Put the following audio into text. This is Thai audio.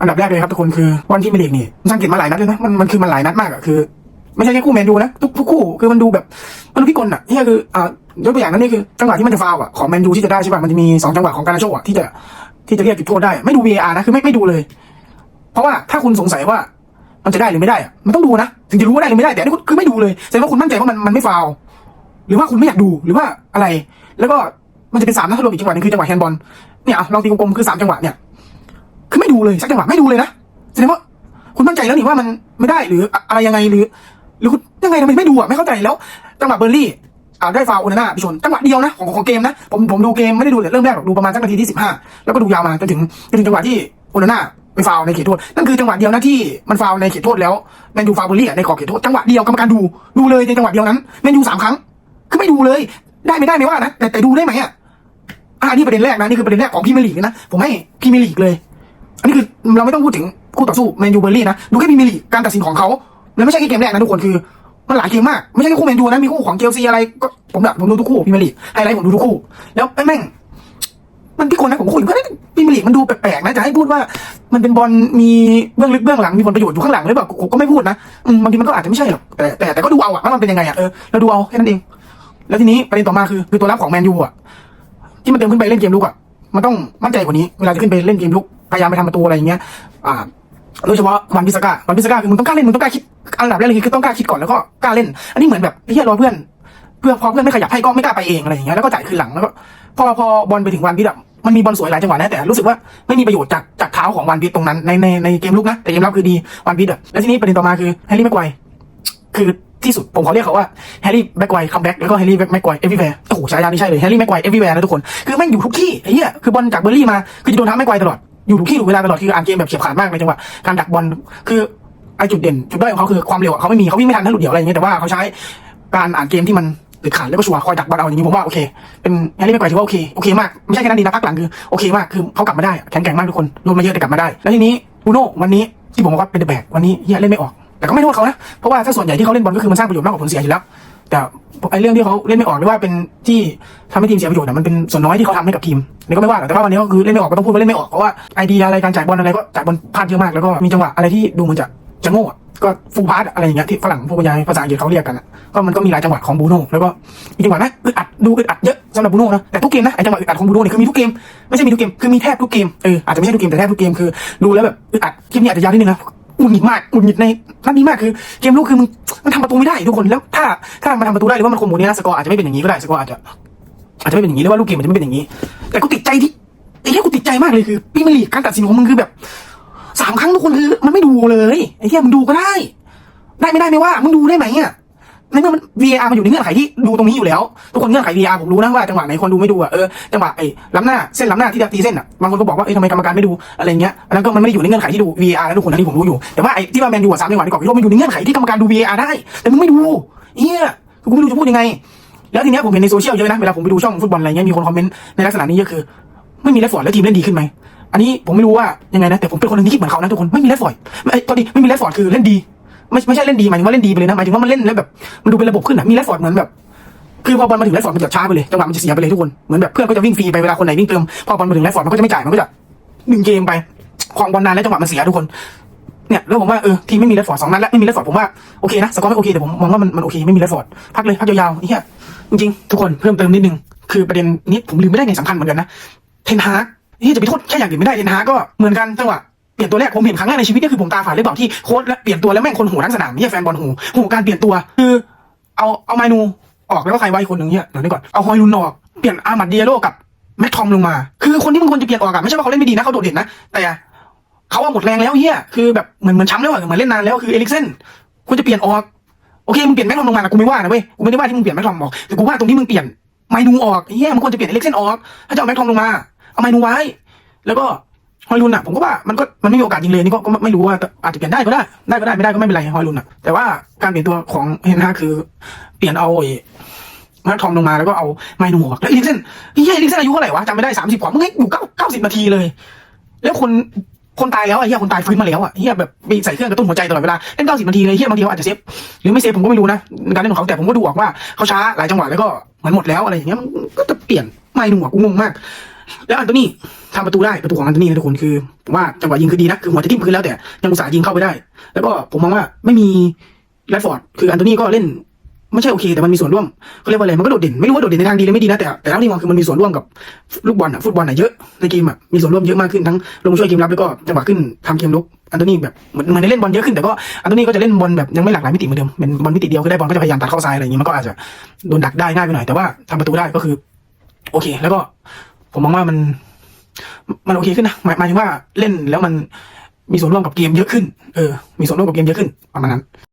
อันดับแรกเลยครับทุกคนคือวันที่ไม่เด็กนี่สังเกตมาหลายนัดเลยนะมันมันคือมันหลายนัดมากอะคือ ไม่ใช่แค่คู่แมนยูนะทุกทุกคู่คือมันดูแบบมันดูพิกลอะเฮียคืออ่ายกตัวอย่างนั้นนี่คือจังหวะที่มันจะฟาวอะของแมนยูที่จะได้ใช่ป่ะมันจะมีสองจังหวะของการาโชอะที่จะที่จะเรียกจุดโทษได้ไม่ดู VAR นะคือไม่ไม่ดูเลย เพราะว่าถ้าคุณสงสัยว่ามันจะได้หรือไม่ได้อะมันต้องดูนะถึงจะรู้ว่าได้หรือไม่ได้แต่นี่คุณคือไม่ดูเลยแสดงว่าคุณมั่นใจว่ามันมันไม่ฟาวหรือว่าคุณไม่อยากดูหรือว่าอะไร แล้วก็มันจะเป็นสามนัดรวมอีกจังหวะนึงคือจังหวะแฮนด์บอลเนี่ยลองตีกลมๆคือสามจังหวะเนี่ย คือไม่ดูเลยสักจังหวะไม่ดูเลยนะแสดงว่าคุณมั่นใจแล้วนี่ว่ามันไม่ได้หรืออะไรยังไงหรือ หรือคุณยังไงทำไมไม่ดูอะไม่เข้าใจแล้วจังหวะเบอร์ลี่อ่าได้ฟาวล์อุนาน่าไปชนจังหวะเดียวนะของของเกมนะผมผมดูเกมไม่ได้ดูเลยเริ่มแรกหรอกดูประมาณสักนาทีที่สิบห้าแล้วก็ดูยาวมาจนถึงจนถึงจังหวะที่โอนาน่าไปฟาวในเขตโทษนั่นคือจังหวะเดียวนะที่มันฟาวในเขตโทษแล้วแมนยูฟาวเบอร์ลี่ในขอบเขตโทษจังหวะเดียวกรรมการดูดูเลยในจังหวะเดียวนั้นแมนยูสามครั้งคือไม่ดูเลย ได้ไม่ได้ไม่ว่านะแต่แต่ดูได้ไหมอะอ่านี่ประเด็นแรกนะนี่คือประเด็นแรกของพรีเมลีกนะผมให้พรีเมลีกเลย อันนี้คือเราไม่ต้องพูดถึงคู่ต่อสู้แมนยูเบอร์ลี่นะดูแค่พรีเมียร์ลีกการตัดสินของเขาแล้วไม่ใช่แค่เกมแรกนะทุกคนคือมันหลายเกมมากไม่ใช่แค่คู่แมนยูนะมีคู่ของเชลซีอะไรก็ผมแบบผมดูทุกคู่พรีเมียร์ลีกไฮไลท์ผมดูทุกคู่ แล้วแม่งมันที่คนนะผมคุยก็ได้พรีเมียร์ลีกมันดูแปลกๆนะจะให้พูดว่า มันเป็นบอลมีเบื้องลึกเบื้องหลังมีผลประโยชน์อยู่ข้างหลังหรือเปล่าผมก็ไม่พูดนะบางทีมันก็อาจจะไม่ใช่หรอกแต่แต่แต่ก็ดูเอาอะว่ามันเป็นยังไงอะเออเราดูเอาแค่นั้นเอง แล้วทีนี้ประเด็นต่อมาคือคือตัวรับของแมนยูอะที่มันเติมขึ้นไปเล่นเกมลุกอะมันต้องมั่นใจกว่านี้เวลาจะขึ้นไปเล่นเกมลุก พยายามไปทำประตูอะไรอย่างเงี้ยอ่าโดยเฉพาะวันพิสก้าวันพิสก้าคือมึงต้องกล้าเล่นมึงต้องกล้าคิดอันดับแรกเลยคือต้องกล้าคิดก่อนแล้วก็กล้าเล่น อันนี้เหมือนแบบเฮียรอเพื่อน เพื่อพอเพื่อนไม่ขยับให้ก็ไม่กล้าไปเองอะไรอย่างเงี้ยแล้วก็จ่ายคืนหลังแล้วก็พอพอบอลไปถึงวันพิษอะมันมีบอลสวยหลายจังหวะนะแต่รู้สึกว่าไม่มีประโยชน์จากจากเท้าของวันพิษตรงนั้นในในในเกมลุกนะแต่เกมรับคือดีวันพิษอะแล้วทีนี้ประเด็นต่อมาคือแฮร์รี่แม็กไกว์คือที่สุดผมขอเรียกเขาว่าแฮร์รี่แม็กไกวคัมแบ็กแล้วก็แฮร์รี่แม็กไกวเอฟวีแวร์โอ้โหฉายานี่ใช่เลยแฮร์รี่แม็กไกวเอฟวีแวร์นะทุกคนคือแม่งอยู่ทุกที่ไอ้เหี้ยคือบอลจากเบอร์รี่มาคือจะโดนท้าแม็กไกวตลอด อยู่ทุกที่ถูกเวลาตลอดคืออ่านเกมแบบเฉียบขาดมากในจังหวะการดักบอลคือไอจุดเด่นจุดด้อยของเขาคือความเร็วเขาไม่มีเขาวิ่งไม่ทันถ้าหลุดเดี่ยวอะไรอย่างเงี้ยแต่ว่าเขาใช้การอ่านเกมที่มันเด็ดขาดแล้วก็ชัวร์คอยดักบอลเอาอย่างนี้ผมว่าโอเคเป็นแฮร์รี่แม็กไกวถือว่าโอเคโอเคมากไม่ใช่แค่นั้นดีนะพักหลังคือโอเคมากคือเขากลับมาได้แข็งแกร่งมากทุกคนโดนมาเยอะแต่กลับมาได้ แล้วทีนี้บูโน่วันนี้ที่ผมบอกว่าเป็นเดอะแบกวันนี้เฮียเล่นไม่ออก แต่ก็ไม่โทษเขานะเพราะว่าถ้าส่วนใหญ่ที่เขาเล่นบอลก็คือมันสร้างประโยชน์มากกว่าผลเสียอยู่แล้ว แต่ไอ้เรื่องที่เขาเล่นไม่ออกหรือว่าเป็นที่ทำให้ทีมเสียประโยชน์อะมันเป็นส่วนน้อยที่เขาทำให้กับทีม นนี่ก็ไม่ว่าหรอกแต่ว่าวันนี้ก็คือเล่นไม่ออกก็ต้องพูดว่าเล่นไม่ออกเพราะว่าไอเดียอะไรการจ่ายบอลอะไรก็จ่ายบอลพลาดเยอะมากแล้วก็มีจังหวะอะไรที่ดูเหมือนจะจะโง่ก็ฟูพาร์อะไรอย่างเงี้ยที่ฝรั่งพวกบรรยายภาษาอังกฤษเขาเรียกกันก็มันก็มีหลายจังหวะของบูโน่แล้วก็มีจังหวะนะอึดอัดดูอึดอัดเยอะสำหรับบูโน่นะแต่ทุกเกมนะไอจังหวะอึดอัดของบูโน่เนี่ยคือมีทุกเกมไม่ใช่มีทุกเกมคือมีแทบทุกเกมเอออาจจะไม่ใช่ทุกเกมแต่แทบทุกเกมคือดูแล้วแบบอึดอัดคลิปนี้อาจจะยาวนิดนึงนะหงุดหงิดมากหงุดหงิดในนัดนี้มากคือเกมลูกคือมึงมันทำประตูไม่ได้ทุกคนแล้วถ้าถ้ามันทำประตูได้หรือว่ามันคงหมุนนี้นะสกอร์อาจจะไม่เป็นอย่างนี้ก็ได้สกอร์อาจจะ อาจจะไม่เป็นอย่างนี้หรือว่าลูกเกมอาจจะไม่เป็นอย่างนี้ แต่กูติดใจที่ไอ้เหี้ยกูติดใจมากเลยคือพี่มาลีกการตัดสินของมึงคือแบบสามครั้งทุกคนคือมันไม่ดูเลยไอ้เหี้ยมึงดูก็ได้ ได้ไม่ได้ไม่ว่ามึงดูได้ไหมอะในเมื่อมัน VAR มันอยู่ในเงื่อนไขที่ดูตรงนี้อยู่แล้ว ทุกคนเงื่อนไข VAR ผมรู้นะว่าจังหวะไหนคนดูไม่ดูอะเออจังหวะไอ้ล้ำหน้าเส้นล้ำหน้าที่ตีเส้นอะบางคนก็บอกว่าเอ้ยทำไมกรรมการไม่ดูอะไรเงี้ยอันนั้นก็มันไม่ได้อยู่ในเงื่อนไขที่ดู VAR นะทุกคนอันนี้ผมรู้อยู่แต่ว่าไอ้ที่ว่าแมนยูอะสามจังหวะในกรอบพิโรจน์มันอยู่ในเงื่อนไขที่กรรมการดู VAR ได้ แต่มึงไม่ดูเฮียกูไม่รู้จะพูดยังไง แล้วทีเนี้ยผมเห็นในโซเชียลเยอะนะเวลาผมไปดูช่องฟุตบอลอะไรเงี้ยมีคนคอมเมนต์ในลักษณะนี้เยอะคือ ไม่มีแรดฟอร์ดแล้วทีมเล่นดีขึ้นไหมอันนี้ผมไม่รู้ว่ายังไงนะแต่ผมเป็นคนหนึงที่คิดเหมือนเขานะทุกคนไม่มีแรดฟอร์ดไม่ตอนนี้ไม่มีแรดฟอร์ดคือเล่นดีไม่ไม่ใช่เล่นดีหมายถึงว่าเล่นดีไปเลยนะหมายถึงว่ามันเล่นแล้วแบบมันดูเป็นระบบขึ้นอะมีแรดฟอร์ดเหมือนแบบคือพอบอลมาถึงแรดฟอร์ดมันจะช้าไปเลยจังหวะมันจะเสียไปเลยทุกคนเหมือนแบบเพื่อนก็จะวิ่งฟรีไปเวลาคนไหนวิ่งเติมพอบอลมาถึงแรดฟอร์ดมันก็จะไม่จ่ายมันก็จะดึงเกมไปของบอลนานแล้วจังหวะมันเสียทุกคนเนี่ยแล้วผมว่าเออทีมไม่มีแรดฟอร์ดสองนัดแล้วไม่มีแรดฟอร์ดผมว่าโอเคนะสกอร์ไม่โอเคแต่ผมมองว่ามันมันโอเคไม่มีแรดฟอร์ดพักเลยพักยาวๆเฮีย จริงๆ ทุกคนเพิ่มเติมนิดนึง คือประเด็นนี้ผมลืมไม่ได้ไงสำคัญเหมือนกันนะเทนฮากที่จะไปโทษแค่อย่างอื่นไม่ได้เทนฮากก็เหมือนกันจังหวะเปลี่ยนตัวแรกผมเห็นครั้งแรกในชีวิตนี่คือผมตาฝาดหรือเปล่าที่โค้ชและเปลี่ยนตัวแล้วแม่งคนหูทั้งสนามเนี่ยแฟนบอลหูหูการเปลี่ยนตัวคือ เอาเอาไมนูออกแล้วก็ใครไว้คนหนึ่งเนี่ยเดี๋ยวนี้ก่อนเอาฮอยลุนออกเปลี่ยนอามัดเดียโร่กับแม็กทอมลงมา คือคนที่มึงควรจะเปลี่ยนออกอะไม่ใช่ว่าเขาเล่นไม่ดีนะเขาโดดเด่นนะแต่เขาว่าหมดแรงแล้วเฮียคือแบบเหมือนเหมือนช้ำแล้วอะเหมือนเล่นนานแล้วคือเอลิกเซนควรจะเปลี่ยนออก โอเคมึงเปลี่ยนแม็กทอมลงมานะกูไม่ว่านะเว้ยกูไม่ได้ว่าที่มึงเปลี่ยนแม็กทอมออกแต่กูว่าตรงที่มึงเปลี่ยนไมนูออกเฮียมึงควรจะเปลี่ยนเอลิกเซนออกถ้าจะเอาแม็กทอมลงมาเอาไมนูไว้ แล้วก็ฮอยลุนอะผมก็ว่ามันก็มันไม่มีโอกาสยิงเลยนี่ก็ไม่รู้ว่าอาจจะเปลี่ยนได้ก็ได้ได้ก็ได้ไม่ได้ก็ไม่เป็นไรฮอยลุนอะแต่ว่าการเปลี่ยนตัวของเฮนฮาคือ เปลี่ยนเอาไอ้มาทอมลงมาแล้วก็เอาไมนูออกแล้วอีลิกเซนเฮียอีลิกเซนอายุเท่าไหร่วะจำไม่ได้สามสิบกว่ามึงให้อยู่เก้าเก้าสิบนาทีเลย แล้วคน คนตายแล้วไอ้เฮียคนตายฟื้นมาแล้วอะเฮียแบบไปใส่เครื่องกระตุ้นหัวใจตลอดเวลาเล่นเก้าสิบนาทีเลยเฮียบางทีเขาอาจจะเซฟหรือไม่เซฟผมก็ไม่รู้นะการเล่นของเขาแต่ผมก็ดูออกว่าเขาช้าหลายจังหวะแล้วก็มือนหมดแล้วอะไรอย่างเงี้ยมันก็จะเปลี่ยนไม่หนูอะกูงงมาก แล้วอันโตนี่ทำประตูได้ประตูของอันโตนี่นะทุกคนคือผมว่าจังหวะยิงคือดีนะคือหัวจะทิ่มพื้นแล้วแต่ยังอุตส่าห์ยิงเข้าไปได้ แล้วก็ผมมองว่าไม่มีแรดฟอร์ดคืออันโตนี่ก็เล่น ไม่ใช่โอเคแต่มันมีส่วนร่วมเขาเรียกว่าอะไรมันก็โดดเด่นไม่รู้ว่าโดดเด่นในทางดีหรือไม่ดีนะแต่แต่เท่าที่มองคือมันมีส่วนร่วมกับลูกบอลอะฟุตบอลอะเยอะในเกมอะมีส่วนร่วมเยอะมากขึ้นทั้งลงช่วยเกมรับแล้วก็จังหวะขึ้นทำเกมลุกอันโตนี่แบบเหมือนมือนได้เล่นบอลเยอะขึ้นแต่ก็อันโตนี่ก็จะเล่นบอลแบบยังไม่หลากหลายมิติเหมือนเดิมเป็นบอลมิติเดียวคือได้บอลก็จะพยายามตัดเข้าซ้ายอะไรอย่างงี้มันก็อาจจะโดนดักได้ง่ายไปหน่อยแต่ว่าทำประตูได้ก็คือ โอเค แล้วก็ผมมองว่ามัน มันโอเคขึ้นนะหมายหมายถึงว่าเล่นแล้วมันมีส่วนร่วมกับเกมเยอะขึ้น เออ มีส่วนร่วมกับเกมเยอะขึ้นประมาณนั้น